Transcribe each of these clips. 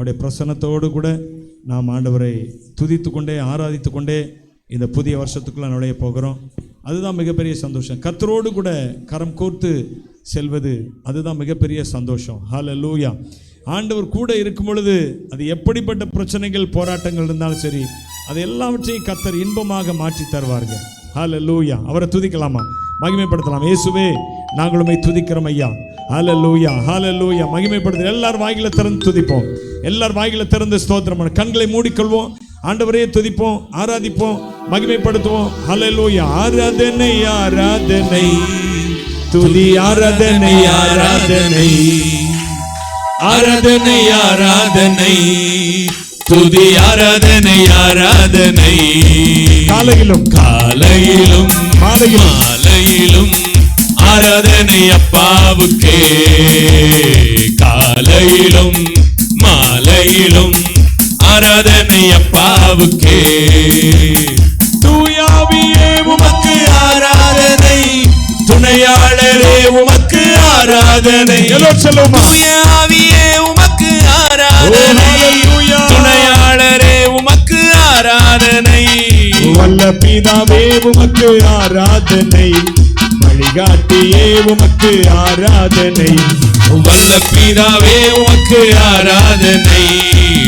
அவருடைய பிரசன்னத்தோடு கூட நாம் ஆண்டவரை துதித்து கொண்டே ஆராதித்து கொண்டே இந்த புதிய வருஷத்துக்குள்ளே நுழைய போகிறோம். அதுதான் மிகப்பெரிய சந்தோஷம். கத்தரோடு கூட கரம் கோர்த்து செல்வது அதுதான் மிகப்பெரிய சந்தோஷம். ஹால லூயா ஆண்டவர் கூட இருக்கும் பொழுது அது எப்படிப்பட்ட பிரச்சனைகள் போராட்டங்கள் இருந்தாலும் சரி அது எல்லாவற்றையும் கத்தர் இன்பமாக மாற்றி தருவார்கள் ஹால லூயா அவரை துதிக்கலாமா? மகிமைப்படுத்தலாம். இயேசுவே நாங்கள் உம்மை துதிக்கிறோம் ஐயா. ஹalleluya ஹalleluya மகிமைப்படுத்த எல்லார் வாயில திறந்து துதிப்போம். எல்லார் வாயில திறந்து ஸ்தோத்திரம் கண்களை மூடிக்கொள்வோம். ஆண்டவரே துதிப்போம் ஆராதிப்போம் மகிமைப்படுத்துவோம். ஹalleluya ஆராதனை ஆராதனை. துதி ஆராதனை ஆராதனை. ஆராதனை ஆராதனை. துதி ஆராதனை ஆராதனை. காலையிலும். காலையிலும். மாலையிலும். ஆராதனை அப்பாவுக்கே காலையிலும் மாலையிலும் ஆராதனை அப்பாவுக்கே தூயாவியே உமக்கு ஆராதனை துணையாளரே உமக்கு ஆராதனை. சொல்லுவோமா தூய ஆவியே உமக்கு ஆராதனை. துணையாளரே உமக்கு ஆராதனை. வல்ல பிதாவே உமக்கு ஆராதனை. வழிகாட்டியே உமக்கு ஆராதனை. வல்ல பிதாவே உமக்கு ஆராதனை.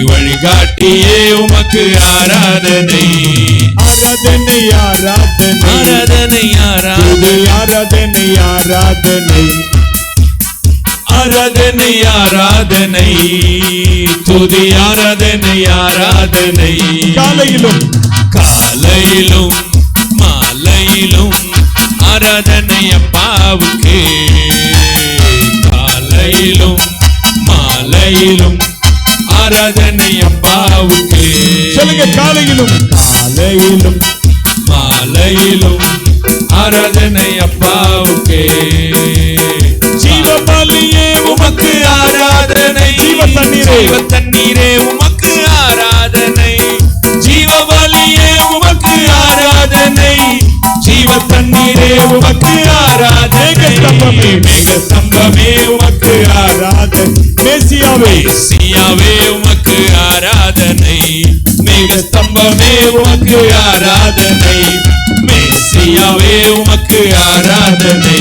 வழிகாட்டியே உமக்கு ஆராதனை. ஆராதனை ஆராதனை. ஆராதனை ஆராதனை. ஆராதனை ஆராதனை. ஆராதனை ஆராதனை. துதி ஆராதனை ஆராதனை. காலையிலும். காலையிலும் ஆராதனை அப்பாவுக்கு காலையிலும் மாலையிலும் ஆராதனை அப்பாவுக்கு சொல்லுங்க காலையிலும். காலையிலும் மாலையிலும் ஆராதனை அப்பாவுக்கு மேகஸ்தம்பமே. மேகஸ்தம்பமே உமக்கு ஆராதனை. மேசியாவே. மேசியாவே உமக்கு ஆராதனை. மேகஸ்தம்பமே உமக்கு ஆராதனை. மேசியாவே உமக்கு ஆராதனை.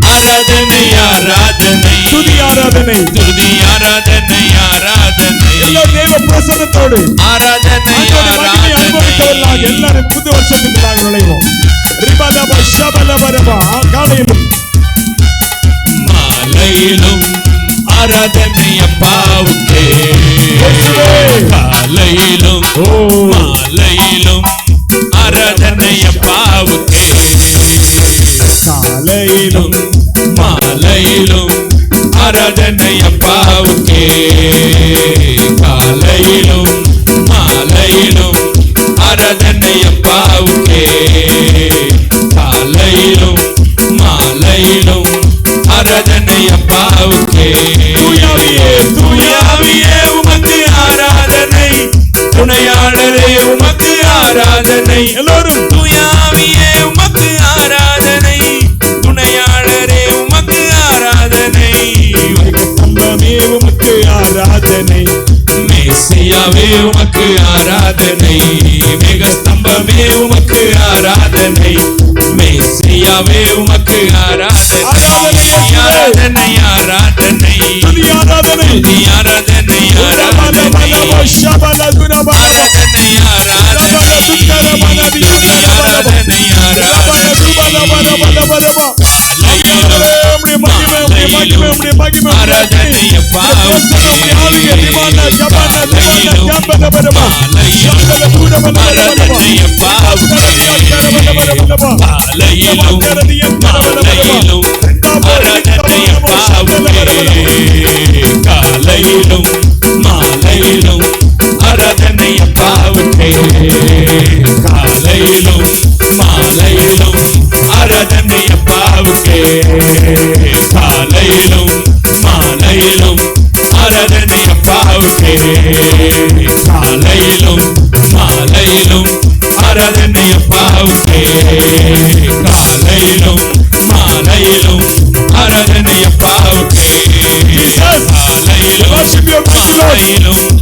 ஆராதனை ஆராதனை. துதி ஆராதனை. துதி ஆராதனை ஆராதனை. எல்லா தேவ பிரசன்னத்தோடு. ஆராதனை மகிமை அனுபவித்தவர்களாக ஆராதனை எல்லாரும் புது வருஷத்துக்கு நாங்கள் நுழைவோம் ரிபதப ஷபலபரபா காலையிலும் மாலையிலும் ஆராதனை அப்பாவுக்கே. மேசியாவே உமக்கு ஆராதனை ஆராதனை ஆராதனை துதி ஆராதனை துதி ஆராதனை ஆராதனை ரபலபலப ஷபலதுரபா ஆராதனை ஆராதனை துதி ஆராதனை மாலையிலும் அப்பாவுக்கே காலையிலும் மாலையிலும் ஆராதனை அப்பாவுக்கே காலையிலும் மாலையிலும் ஆராதனை அப்பாவுக்கே காலையிலும் மாலையிலும் ஆராதனை அப்பாவுக்கே காலையிலும் மாலையிலும் ஆராதனை அப்பாவுக்கே காலையிலும் மாலையிலும் ஆராதனை அப்பாவுக்கே Jesus. காலையிலும். மாலையிலும்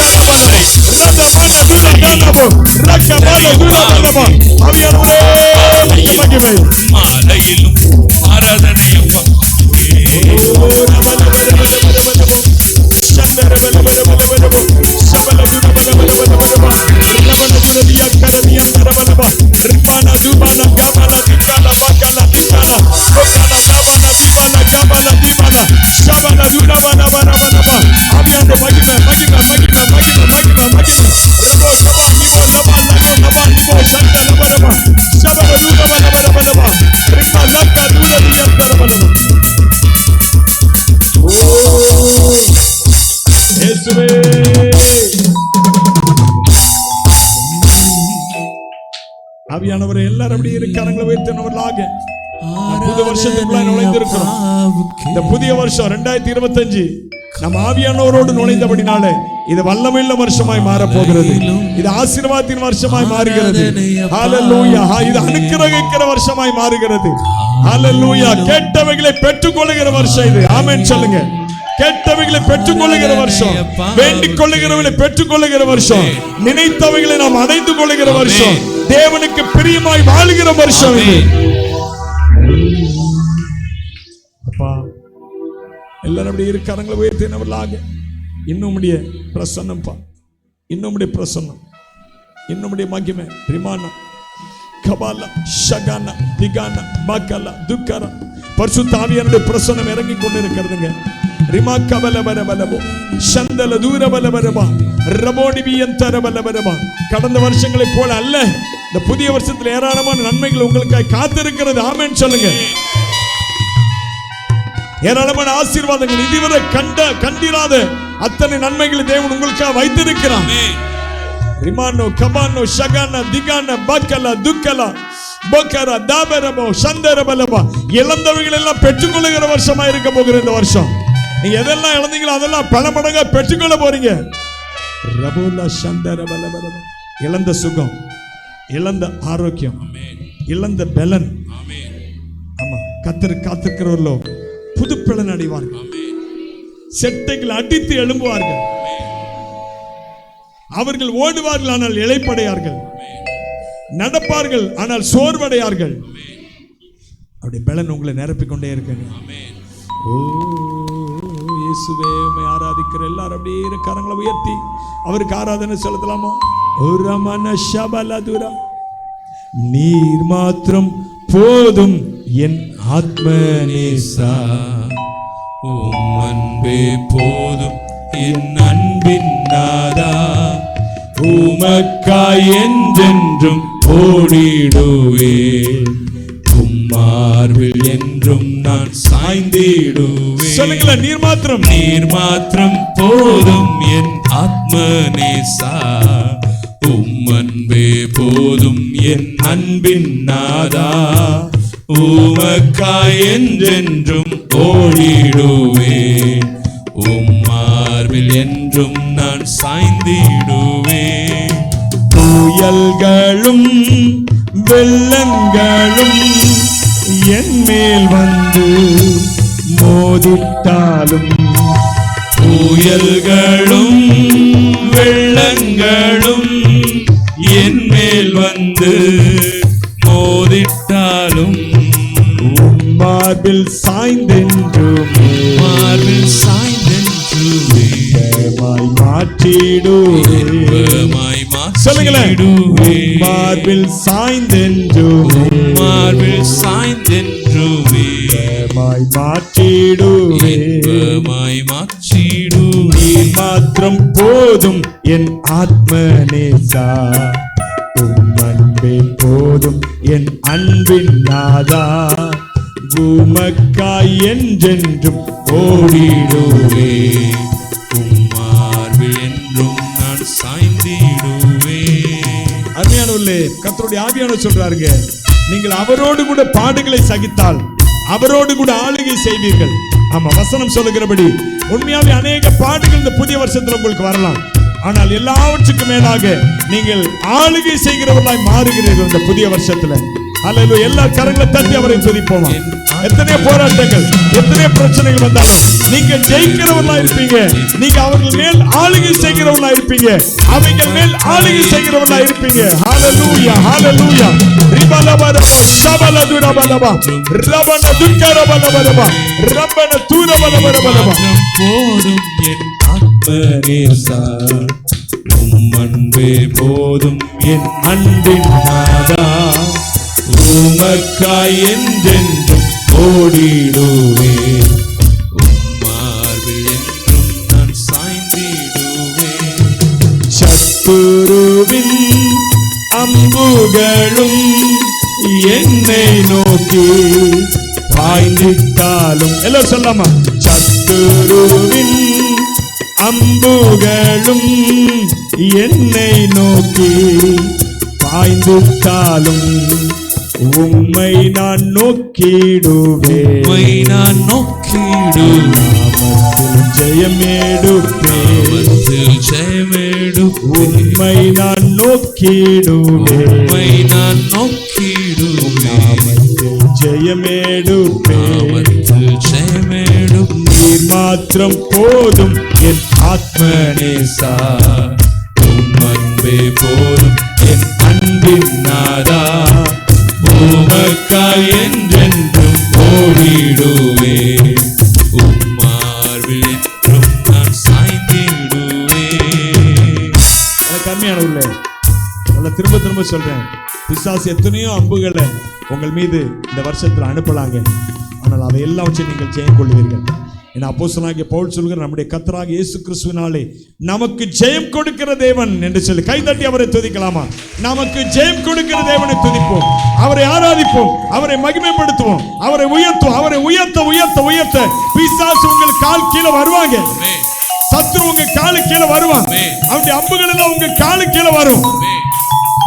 தூடா, கானாபோ. ரக்கபானா, தூடா, பானாபா. ஆவியானவரை எல்லாரும் அப்படியே இருக்காரங்களை வைத்தனவர்களாக புது வருஷத்துக்குள்ள நுழைந்திருக்கிறோம். இந்த புதிய வருஷம் ரெண்டாயிரத்தி இருபத்தஞ்சு. நம்ம ஆவியானவரோடு நுழைந்தபடினாலே இது வல்லமையுள்ள வருஷமாய் மாறப் போகிறது இது ஆசீர்வாதத்தின் வருஷமாய் மாறுகிறது. ஹalleluya. இது அனுக்கிரகிக்கிற வருஷமாய் மாறுகிறது. ஹalleluya. கேட்டவைகளை பெற்றுக்கொள்ளுகிற வருஷம் இது. ஆமென் சொல்லுங்க. கேட்டவைகளை பெற்றுக்கொள்ளுகிற வருஷம். வேண்டிக் கொள்ளுகிறவர்களை பெற்றுக்கொள்ளுகிற வருஷம். நினைத்தவைகளை நாம் அடைந்து கொள்ளுகிற வருஷம். தேவனுக்கு பிரியமாய் வாழுகிற வருஷம் அப்பா எல்லாரும் அப்படி இருக்காரங்களை உயர்த்தினவர்களாக இன்னும் முடிய பிரசன்னம்ப்பா. இன்னும் பிரசன்னம். இன்னும் முடிய மகிமை. பிரிமானம் கபால ஷகான திகான பக்கல துக்கர. பரிசு தாவியனுடைய பிரசன்னம் இறங்கி கொண்டு இருக்கிறதுங்க ரிமா கபல பர சந்தல தூர பல பரபா ரபோடிபி எந்தர கடந்த வருஷங்களைப் போல அல்ல. இந்த புதிய வருஷத்துல ஏராளமான நன்மைகள் உங்களுக்காக காத்திருக்கிறது. ஆமேன்னு சொல்லுங்க. ஏராளமான ஆசீர்வாதங்கள் இதுவரை கண்ட கண்டிராத அத்தனை நன்மைகளை தேவன் உங்களுக்காக வைத்திருக்கிறான் ரிமானோ கபானோ ஷகான திகான பக்கல துக்கலா போக்கரா தாபரபோ சந்தரபலபா இழந்தவைகள் எல்லாம் பெற்றுக்கொள்ளுகிற வருஷமா இருக்க போகிற இந்த வருஷம். நீங்க எதெல்லாம் இழந்தீங்களோ அதெல்லாம் பல மடங்கா பெற்றுக்கொள்ள போறீங்க. ரபோலா சந்தரபலபலபா இழந்த சுகம். இழந்த ஆரோக்கியம். இழந்த பலன். ஆமா கத்தர் காத்திருக்கிறவர்களோ புது பலன் அடைவார்கள். செட்டைகள் அடித்து எழும்புவார்கள். அவர்கள் ஓடுவார்கள் ஆனால் இளைப்படையார்கள் நடப்பார்கள் ஆனால் சோர்வடையார்கள். அப்படி பலன் உங்களை நிரப்பிக் கொண்டே இருக்குங்க ஓ இயேசுவே ஆராதிக்கிற எல்லாரும் அப்படியே கரங்களை உயர்த்தி. அவருக்கு ஆராதனை செலுத்தலாமா? நீர் மாத்திரம் போதும் என் ஆத்மநேசா. உம் அன்பே போதும் என் அன்பின் நாதா. உமக்காய் என்றென்றும் ஓடிடுவே உம்மார்பில் என்றும் நான் சாய்ந்திடுவே. சொல்லுங்களேன் நீர் மாத்திரம். நீர் மாத்திரம் போதும் என் ஆத்மநேசா. உம் அன்பே போதும் என் அன்பின் நாதா உமக்காய் என்றென்றும் ஓடிடுவே. உம் மார்பில் என்றும் நான் சாய்ந்திடுவே. புயல்களும் வெள்ளங்களும் என் மேல் வந்து மோதிட்டாலும் மார்பில் சாய்ந்தென்றுமே. மார்பில் சாய்ந்தென்றுவே மாய் மாற்றிடுவே. இன்பமாய் சொல்லுங்களேன். மார்பில் சாய்ந்தென்றுமே. மார்பில் சாய்ந்தென்றுவே மாய் மாற்றிடுவே. இன்பமாய் மாற்றிடுவே. நீர் மாத்திரம் போதும் என் ஆத்மநேசா உம் அன்பே போதும் என் அன்பின் நாதா. உமக்காய் என்றென்றும் ஓடிடுவே. உம் என்றும் நான் சாய்ந்திடுவே. அருமையானவர்களே கத்தருடைய ஆவியான சொல்றாருங்க நீங்கள் அவரோடு கூட பாடுகளை சகித்தால் அவரோடு கூட ஆளுகை செய்வீர்கள். ஆமா வசனம் சொல்லுகிறபடி உண்மையாவே அநேக பாடுகள் இந்த புதிய வருஷத்துல உங்களுக்கு வரலாம். ஆனால் எல்லாவற்றுக்கும் மேலாக நீங்கள் ஆளுகை செய்கிறவர்களாய் மாறுகிறீர்கள் இந்த புதிய வருஷத்துல. அல்லது எல்லா கரங்களை தட்டி அவரை துதிப்போம்? எத்தனை போராட்டங்கள் எத்தனை பிரச்சனைகள் வந்தாலும் நீங்க ஜெயிக்கிறவர்களா இருப்பீங்க. நீங்க அவர்கள் மேல் ஆளுகை செய்கிறவர்களா இருப்பீங்க. அவைகள் மேல் ஆளுகை செய்கிறவர்களா இருப்பீங்க. ஹalleluya ஹalleluya ரிபலபரப ஷபலதுரபலப ரபன துக்கரபலபரப ரபன தூரபலபரபலப போடும் என் ஆத்மநேசா உம் அன்பே போதும் என் அன்பின் நாதா உமக்காய் என்றென்றும் ஓடிடுவே உம்மார்பில் என்றும் நான் சாய்ந்திடுவே சத்துருவின் அம்புகளும் என்னை நோக்கி பாய்ந்திட்டாலும். எல்லாம் சொல்லாமா? சத்துருவின் அம்புகளும் என்னை நோக்கி பாய்ந்துட்டாலும். உம்மை நான் நோக்கிடுவேன். உம்மை நான் நோக்கிடுவேன். ஜெயமேடுப்பேன். ஜெயமெடுப்பேன். உம்மை நான் நோக்கிடுவேன். உம்மை நான் நோக்கிடுவேன். ஜெயமேடுப்பேன். ஜெயமெடுப்பேன். நீர் மாத்திரம் போதும் என் ஆத்மநேசா உம் அன்பே போதும் என் அன்பின் நாதா. எனக்கு கம்மியான உள்ள நல்ல திரும்ப திரும்ப சொல்றேன். பிசாசு எத்தனையோ அம்புகளை உங்கள் மீது இந்த வருஷத்தில் அனுப்பலாங்க. ஆனால் அதை எல்லாம் வச்சு நீங்கள் ஜெயம் கொள்வீர்கள். என் அப்போஸ்தலனாகிய பவுல் சொல்கிற நம்முடைய கத்தராக இயேசு கிறிஸ்துவினாலே நமக்கு ஜெயம் கொடுக்கிற தேவன் என்று சொல்லி கைதட்டி அவரை துதிக்கலாமா? நமக்கு ஜெயம் கொடுக்கிற தேவனை துதிப்போம். அவரை ஆராதிப்போம். அவரை மகிமைப்படுத்துவோம். அவரை உயர்த்துவோம். அவரை உயர்த்த உயர்த்த உயர்த்த பிசாசு உங்கள் கால் கீழே வருவாங்க. சத்துரு உங்க காலு கீழே வருவான். அவனுடைய அம்புகள் எல்லாம் உங்க காலு கீழே வரும்.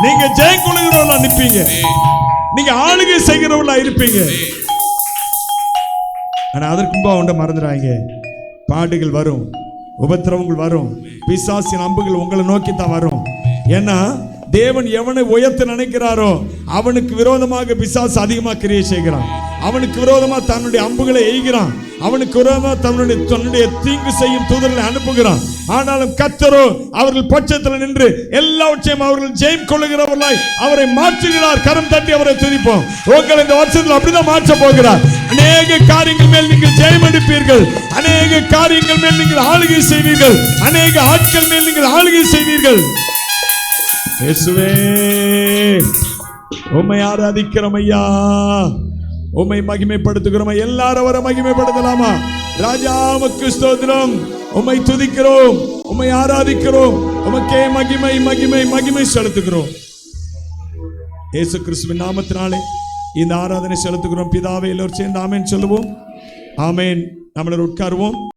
நீங்க ஜெயம் கொள்ளுகிறவர்களா நிப்பீங்க. ஆமென். நீங்க ஆளுகை செய்கிறவர்களா இருப்பீங்க. ஆனா அதற்கு முன்பு அவன்கிட்ட மறந்துடாங்க பாடுகள் வரும். உபத்திரவங்கள் வரும். பிசாசின் அம்புகள் உங்களை நோக்கி தான் வரும் ஏன்னா தேவன் எவனை உயர்த்த நினைக்கிறாரோ அவனுக்கு விரோதமாக பிசாசு அதிகமாக கிரியை செய்கிறான். அவனுக்கு விரோதமா தன்னுடைய அம்புகளை எய்கிறான். அவனுக்கு விரோதமா தன்னுடைய தன்னுடைய தீங்கு செய்யும் தூதர்களை அனுப்புகிறான். ஆனாலும் கத்தரோ அவர்கள் பட்சத்தில் நின்று எல்லாவற்றையும் அவர்கள் ஜெயம் கொள்ளுகிறவர்களாய் அவரை மாற்றுகிறார். கரம் தட்டி அவரை துதிப்போம். உங்கள் இந்த வருஷத்தில் அப்படிதான் மாற்ற போகிறார். அநேக காரியங்கள் மேல் நீங்கள் ஜெயம் எடுப்பீர்கள் அநேக காரியங்கள் மேல் நீங்கள் ஆளுகை செய்வீர்கள். அநேக ஆட்கள் மேல் நீங்கள் ஆளுகை செய்வீர்கள். இயேசுவே உம்மை ஆராதிக்கிறோம் ஐயா. உம்மை மகிமைப்படுத்துகிறோம். எல்லாரும் அவரை மகிமைப்படுத்தலாமா? ராஜாவுக்கு ஸ்தோத்திரம். உம்மை துதிக்கிறோம். உம்மை ஆராதிக்கிறோம். உமக்கே மகிமை மகிமை மகிமை செலுத்துகிறோம். இயேசு கிறிஸ்துவின் நாமத்தினாலே இந்த ஆராதனை செலுத்துகிறோம். பிதாவை எல்லோரும் சேர்ந்து ஆமேன் சொல்லுவோம். ஆமேன். நம்மளை உட்காருவோம்.